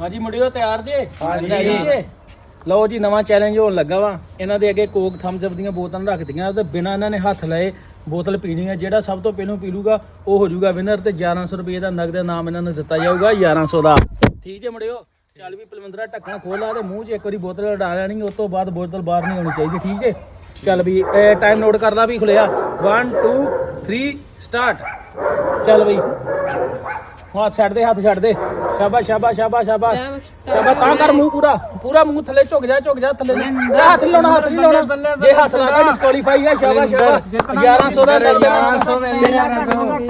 ਹਾਂਜੀ ਮੁੰਡਿਓ ਤਿਆਰ ਜੇ? ਹਾਂਜੀ। ਜੇ। ਲਓ ਜੀ ਨਵਾਂ ਚੈਲੰਜ ਹੋਣ ਲੱਗਾ ਵਾ। ਇਹਨਾਂ ਦੇ ਅੱਗੇ ਕੋਕ ਥੰਮਸ ਅਪ ਦੀਆਂ ਬੋਤਲਾਂ ਰੱਖਦੀਆਂ ਤੇ ਬਿਨਾਂ ਇਹਨਾਂ ਨੇ ਹੱਥ ਲਾਏ ਬੋਤਲ ਪੀਣੀ ਹੈ ਜਿਹੜਾ ਸਭ ਤੋਂ ਪਹਿਲਾਂ ਪੀ ਲੂਗਾ ਉਹ ਹੋ ਜਾਊਗਾ ਵਿਨਰ ਤੇ 1100 ਰੁਪਏ ਦਾ ਨਗਦ ਇਨਾਮ ਇਹਨਾਂ ਨੂੰ ਦਿੱਤਾ ਜਾਊਗਾ 1100 ਦਾ। ਠੀਕ ਹੈ ਮੁੰਡਿਓ? ਚੱਲ ਵੀ ਪਲਵਿੰਦਰਾ ਢੱਕਣਾ ਖੋਲਾ ਤੇ ਮੂੰਹ 'ਚ ਇੱਕ ਵਾਰੀ ਬੋਤਲ ਉਡਾ ਲੈਣੀ ਉਸ ਤੋਂ ਬਾਅਦ ਬੋਤਲ ਬਾਹਰ ਨਹੀਂ ਆਉਣੀ ਚਾਹੀਦੀ ਠੀਕ ਹੈ ਚੱਲ ਵੀ ਟਾਈਮ ਨੋਟ ਕਰ ਲਾ ਵੀ ਖੁੱਲਿਆ 1 2 3 ਸਟਾਰਟ ਚੱਲ ਬਈ। ਹੱਥ ਛੱਡ ਦੇ ਹੱਥ ਛੱਡ ਦੇ। ਸ਼ਾਬਾਸ਼ ਸ਼ਾਬਾਸ਼ ਸ਼ਾਬਾਸ਼ ਸ਼ਾਬਾਸ਼। ਸ਼ਾਬਾਸ਼ ਤਾਂ ਕਰ ਮੂੰਹ ਪੂਰਾ। ਪੂਰਾ ਮੂੰਹ ਥੱਲੇ ਝੁਕ ਜਾ ਝੁਕ ਜਾ ਥੱਲੇ। ਨੂੰ। ਇਹ ਹੱਥ ਨਹੀਂ ਲਾਉਣਾ ਹੱਥ ਨਹੀਂ ਲਾਉਣਾ। ਜੇ ਹੱਥ ਲਾਤਾ ਡਿਸਕੁਆਲੀਫਾਈ ਆ ਸ਼ਾਬਾਸ਼ ਸ਼ਾਬਾਸ਼। 1100 ਦਾ ਦਰਦ 1100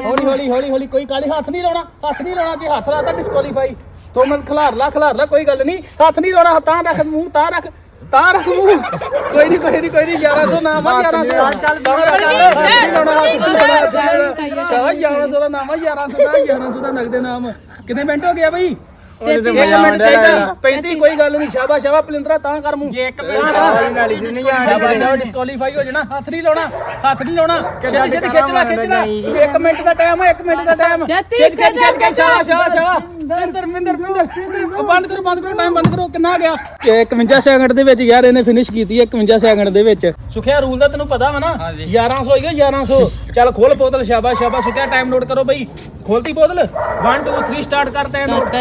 ਹੌਲੀ ਹੌਲੀ ਹੌਲੀ ਹੌਲੀ ਕੋਈ ਕਾਲੀ ਹੱਥ ਨਹੀਂ ਲਾਉਣਾ ਹੱਥ ਨਹੀਂ ਲਾਉਣਾ ਜੇ ਹੱਥ ਲਾਤਾ ਡਿਸਕੁਆਲੀਫਾਈ ਤੋਂ ਮੈਂ ਖਿਲਾਰ ਲਾ ਖਿਲਾਰ ਲਾ ਕੋਈ ਗੱਲ ਨਹੀਂ ਹੱਥ ਨਹੀਂ ਲਾਉਣਾ ਤਾਂ ਰੱਖ ਮੂੰਹ ਤਾਂ ਰੱਖ। ਤਾਂ ਰੱਖ। ਮੂੰਹ ਕੋਈ ਨਹੀਂ ਕੋਈ ਨਹੀਂ ਕੋਈ ਨਹੀਂ 1100 ਨਾਮ ਆ 1100 ਤਾਂ ਰੱਖ, ਹੱਥ ਨਹੀਂ ਲਾਉਣਾ ਹੱਥ ਨਹੀਂ ਲਾਉਣਾ, ਹੱਥ ਨਹੀਂ ਲਾਉਣਾ ਸ਼ਾਬਾਸ਼ 1100 ਦਾ ਨਾਮ ਆ 1100 ਦਾ 1100 ਦਾ ਨਗਦੇ ਨਾਮ। ਕਿੰਨੇ ਮਿੰਟ ਹੋ ਗਿਆ ਬਈ? ਇੱਕ ਮਿੰਟ ਚਾਹੀਦਾ। 35 ਕੋਈ ਗੱਲ ਨਹੀਂ ਸ਼ਾਬਾਸ਼ ਸ਼ਾਬਾਸ਼ ਪਲਿੰਦਰਾ ਤਾਂ ਕਰ ਮੂੰਹ। ਇੱਕ ਮਿੰਟ ਨਾਲੀ ਦੀ ਨਹੀਂ ਸ਼ਾਬਾਸ਼ ਡਿਸਕੁਆਲੀਫਾਈ ਹੋ ਜਾਣਾ। ਹੱਥ ਨਹੀਂ ਲਾਉਣਾ ਹੱਥ ਨਹੀਂ ਲਾਉਣਾ। ਛੇਤੀ ਛੇਤੀ ਖਿੱਚ ਲੈ ਖਿੱਚ ਲੈ। ਇੱਕ ਮਿੰਟ ਦਾ ਟਾਈਮ ਹੈ ਇੱਕ ਮਿੰਟ ਦਾ ਟਾਈਮ ਖਿੱਚ ਖਿੱਚ ਖਿੱਚ ਸ਼ਾਬਾਸ਼ ਸ਼ਾਬਾਸ਼। ਮਿੰਦਰ ਮਿੰਦਰ ਮਿੰਦਰ ਉਹ ਬੰਦ ਕਰੋ ਬੰਦ ਕਰੋ ਟਾਈਮ ਬੰਦ ਕਰੋ ਕਿੰਨਾ ਗਿਆ? ਇਹ 51 ਸੈਕਿੰਡ ਦੇ ਵਿੱਚ ਯਾਰ ਇਹਨੇ ਫਿਨਿਸ਼ ਕੀਤੀ ਹੈ 51 ਸੈਕਿੰਡ ਦੇ ਵਿੱਚ। ਸੁਖਿਆ ਰੂਲ ਦਾ ਤੈਨੂੰ ਪਤਾ ਵਾ ਨਾ? 1100 ਹੋਈਗਾ 1100 ਚੱਲ ਖੋਲ ਬੋਤਲ ਸ਼ਾਬਾਸ਼ ਸ਼ਾਬਾਸ਼ ਸੁਖਿਆ ਟਾਈਮ ਨੋਟ ਕਰੋ ਬਈ। ਖੋਲਤੀ ਬੋਤਲ? 1 2 3 ਸਟਾਰਟ ਕਰ ਟਾਈਮ ਨੋਟ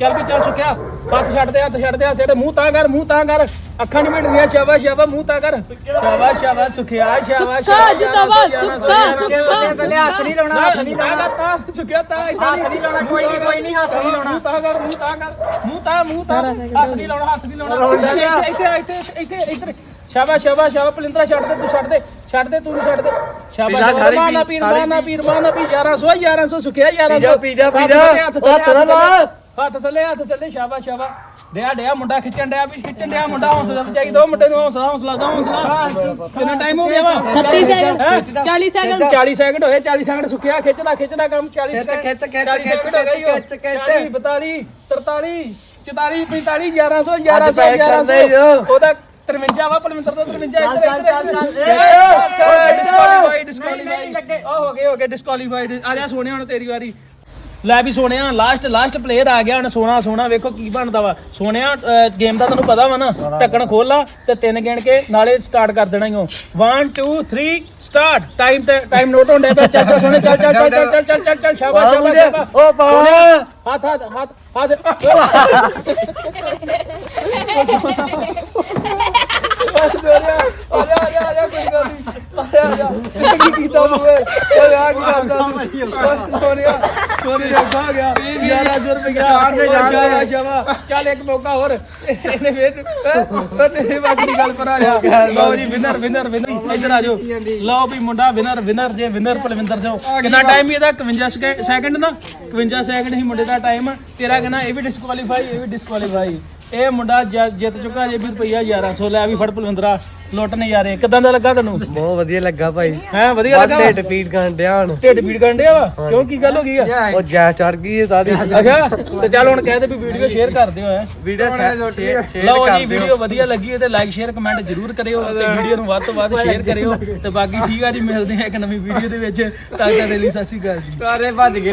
ਚੱਲ ਵੀ ਚੱਲ ਸੁਖਿਆ ਹੱਥ ਛੱਡ ਦੇ ਹੱਥ ਛੱਡ ਦੇ ਹੱਥ ਛੱਡ ਮੂੰਹ ਤਾਂ ਕਰ ਮੂੰਹ ਤਾਂ ਕਰ। ਅੱਖਾਂ ਨਹੀਂ ਮਿਟਦੀਆਂ ਸ਼ਾਬਾਸ਼ ਸ਼ਾਬਾਸ਼ ਮੂੰਹ ਤਾਂ ਕਰ। ਸ਼ਾਬਾਸ਼ ਸ਼ਾਬਾਸ਼ ਸੁਖਿਆ ਸ਼ਾਬਾਸ਼ ਤੁੱਕਾ ਜਿੰਦਾਬਾਦ, ਤੁੱਕਾ, ਤੁੱਕਾ। ਬੱਲੇ ਹੱਥ ਨਹੀਂ ਲਾਉਣਾ ਹੱਥ ਨਹੀਂ ਲਾਉਣਾ। ਤਾਂ ਸੁਖਿਆ ਤਾਂ ਹੱਥ ਨਹੀਂ ਲਾਉਣਾ ਕੋਈ ਨਹੀਂ ਕੋਈ ਨਹੀਂ ਹੱਥ ਨਹੀਂ ਲਾਉਣਾ। ਮੂੰਹ ਤਾਂ ਕਰ ਮੂੰਹ ਤਾਂ ਕਰ ਮੂੰਹ ਤਾਂ ਮੂੰਹ ਤਾਂ। ਹੱਥ ਨਹੀਂ ਲਾਉਣਾ ਹੱਥ ਨਹੀਂ ਲਾਉਣਾ। ਇੱਥੇ ਇੱਥੇ ਇੱਥੇ ਇੱਧਰ। ਸ਼ਾਬਾਸ਼ ਸ਼ਾਬਾਸ਼ ਸ਼ਾਬਾਸ਼ ਪਲਿੰਦਰਾ ਛੱਡ ਦੇ ਤੂੰ ਛੱਡ ਦੇ ਛੱਡ ਦੇ ਤੂੰ ਛੱਡ ਦੇ। ਸ਼ਾਬਾਸ਼ ਮਾਨਾ ਪੀਰ ਮਾਨਾ ਪੀਰ ਮਾਨਾ ਪੀਰ 1100 1100 ਸੁਖਿਆ 1100 ਪੀਜ਼ਾ, ਪੀਜ਼ਾ, ਹੱਥ ਨਾ ਲਾ। ਹੱਥ ਥੱਲੇ ਹੱਥ ਥੱਲੇ ਸ਼ਾਬਾਸ਼ ਸ਼ਾਬਾਸ਼। ਡਿਆ ਡਿਆ ਮੁੰਡਾ ਖਿੱਚਣ ਡਿਆ ਵੀ ਖਿੱਚਣ ਡਿਆ ਮੁੰਡਾ ਹੌਸਲਾ ਤੇ ਚਾਹੀਦਾ ਉਹ ਮੁੰਡੇ ਨੂੰ ਹੌਸਲਾ ਹੌਸਲਾ ਦਾ ਹੌਸਲਾ। ਕਿੰਨਾ ਟਾਈਮ ਹੋ ਗਿਆ ਵਾ? 30 ਸੈਕਿੰਡ 40 ਸੈਕਿੰਡ 40 ਸੈਕਿੰਡ ਹੋਏ 40 ਸੈਕਿੰਡ ਸੁੱਕਿਆ ਖਿੱਚਦਾ ਖਿੱਚਦਾ ਕੰਮ 40 ਖਿੱਚ, ਸੈਕਿੰਡ ਖਿੱਚ, ਖਿੱਚ, 40 ਸੈਕਿੰਡ ਹੋ ਗਈ ਖਿੱਚ, ਖਿੱਚ। 40 42 43 44 45 1100 ਅੱਜ 1100 ਪੈਕ ਕਰਦੇ ਹੀ ਹੋ। 1100 ਉਹਦਾ 53 ਵਾ ਪਲਵਿੰਦਰ ਦਾ 53 ਚੱਲ, ਚੱਲ, ਚੱਲ, ਚੱਲ। ਡਿਸਕੁਆਲੀਫਾਈਡ ਡਿਸਕੁਆਲੀਫਾਈਡ ਆ ਹੋ ਗਏ ਹੋ ਗਏ ਡਿਸਕੁਆਲੀਫਾਈਡ ਆ ਜਾ ਸੋਹਣਿਆ ਹੁਣ ਤੇਰੀ ਵਾਰੀ। ਲੈ ਵੀ ਸੋਹਣਿਆ ਲਾਸਟ ਲਾਸਟ ਪਲੇਅਰ ਆ ਗਿਆ ਹੁਣ ਸੋਹਣਾ ਸੋਹਣਾ ਵੇਖੋ ਕੀ ਬਣਦਾ ਵਾ। ਸੋਹਣਿਆ ਗੇਮ ਦਾ ਤੈਨੂੰ ਪਤਾ ਵਾ ਨਾ ਟੱਕਣ ਖੋਲ ਤੇ ਤਿੰਨ ਗਿਣ ਕੇ ਨਾਲੇ ਸਟਾਰਟ ਕਰ ਦੇਣਾ ਹੀ ਉਹ। 1 2 3 ਸਟਾਰਟ ਟਾਈਮ ਤੇ ਟਾਈਮ ਨੋਟ ਹੋਣ ਦੇ ਚੱਲ ਚੱਲ ਸੋਹਣੇ ਚੱਲ ਚੱਲ ਚੱਲ ਚੱਲ ਚੱਲ ਚੱਲ ਸ਼ਾਬਾਸ਼ ਸ਼ਾਬਾਸ਼ ਸ਼ਾਬਾਸ਼। ਓ ਪਾ ਹੱਥ ਹੱਥ ਹੱਥ ਹੱਥ। ਸੋਹਣਿਆ ਆ ਜਾ ਆ ਜਾ ਆ ਜਾ ਕੋਈ ਗੱਲ ਨਹੀਂ। ਆ ਜਾ ਆ ਜਾ। ਕੀ ਕੀਤਾ ਤੂੰ ਓਏ? ਓਏ ਆ ਕੀ ਕਰਦਾ ਸੋਹਣਿਆ। ਸੋਨੀਆ ਸੋਨੀਆ ਖਾ ਗਿਆ 1100 ਰੁਪਏ ਜਾਣ ਦੇ, ਜਾਣ ਦੇ। ਚੱਲ ਇੱਕ ਮੌਕਾ ਹੋਰ। ਇਹਨੇ ਫੇਰ ਉਹ ਤੇਰੇ ਬਾਕੀ ਗੱਲ ਪਰ ਆ ਜਾ ਲਓ ਜੀ ਵਿਨਰ ਵਿਨਰ ਵਿਨਰ ਇੱਧਰ ਆ ਜਾਓ। ਲਓ ਵੀ ਮੁੰਡਾ ਵਿਨਰ ਵਿਨਰ ਜੇ ਵਿਨਰ ਪਲਵਿੰਦਰ ਸਿੰਘ। ਕਿੰਨਾ ਟਾਈਮ ਹੀ ਇਹਦਾ? 51 ਸੈਕਿੰਡ ਨਾ? 51 ਸੈਕਿੰਡ ਹੀ ਮੁੰਡੇ ਦਾ ਟਾਈਮ ਤੇਰਾ ਕਹਿੰਦਾ ਇਹ ਵੀ ਡਿਸਕੁਆਲੀਫਾਈ ਇਹ ਵੀ ਡਿਸਕੁਆਲੀਫਾਈ ਇਹ ਮੁੰਡਾ ਜਿ- ਜਿੱਤ ਚੁੱਕਾ ਜੇ ਵੀ ਰੁਪਈਆ 1100 ਲੈ ਵੀ ਫੜ ਪਲਵਿੰਦਰਾ ਲੁੱਟ ਨਜ਼ਾਰੇ। ਕਿਦਾਂ ਦਾ ਲੱਗਾ ਤੈਨੂੰ? ਬਹੁਤ ਵਧੀਆ ਲੱਗਾ ਭਾਈ। ਹੈ ਵਧੀਆ ਵੱਧ ਲੱਗਾ? ਢਿੱਡ ਪੀੜ ਕਰਨ ਡਿਆ ਹੁਣ। ਢਿੱਡ ਪੀੜ ਕਰਨ ਡਿਆ ਵਾ? ਕਿਉਂ ਕੀ ਗੱਲ ਹੋ ਗਈ ਆ? ਉਹ ਜੈ ਚੜ ਗਈ ਹੈ ਸਾਰੀ। ਅੱਛਾ ਤੇ ਚੱਲ ਹੁਣ ਕਹਿ ਦੇ ਵੀ ਵੀਡੀਓ ਸ਼ੇਅਰ ਕਰ ਦਿਓ ਹੈ ਵੀਡੀਓ ਸ਼ੇਅਰ ਲਓ ਜੀ ਵੀਡੀਓ ਵਧੀਆ ਲੱਗੀ ਹੈ ਤੇ ਲਾਈਕ ਸ਼ੇਅਰ ਕਮੈਂਟ ਜ਼ਰੂਰ ਕਰਿਓ ਤੇ ਵੀਡੀਓ ਨੂੰ ਵੱਧ ਤੋਂ ਵੱਧ ਸ਼ੇਅਰ ਕਰਿਓ ਤੇ ਬਾਕੀ ਠੀਕ ਆ ਜੀ ਮਿਲਦੇ ਆ ਇੱਕ ਨਵੀਂ ਵੀਡੀਓ ਦੇ ਵਿੱਚ। ਤਦ ਤੱਕ ਦੇ ਲਈ ਸਤਿ ਸ਼੍ਰੀ ਅਕਾਲ ਜੀ। ਸਾਰੇ ਭੱਜ ਗਏ।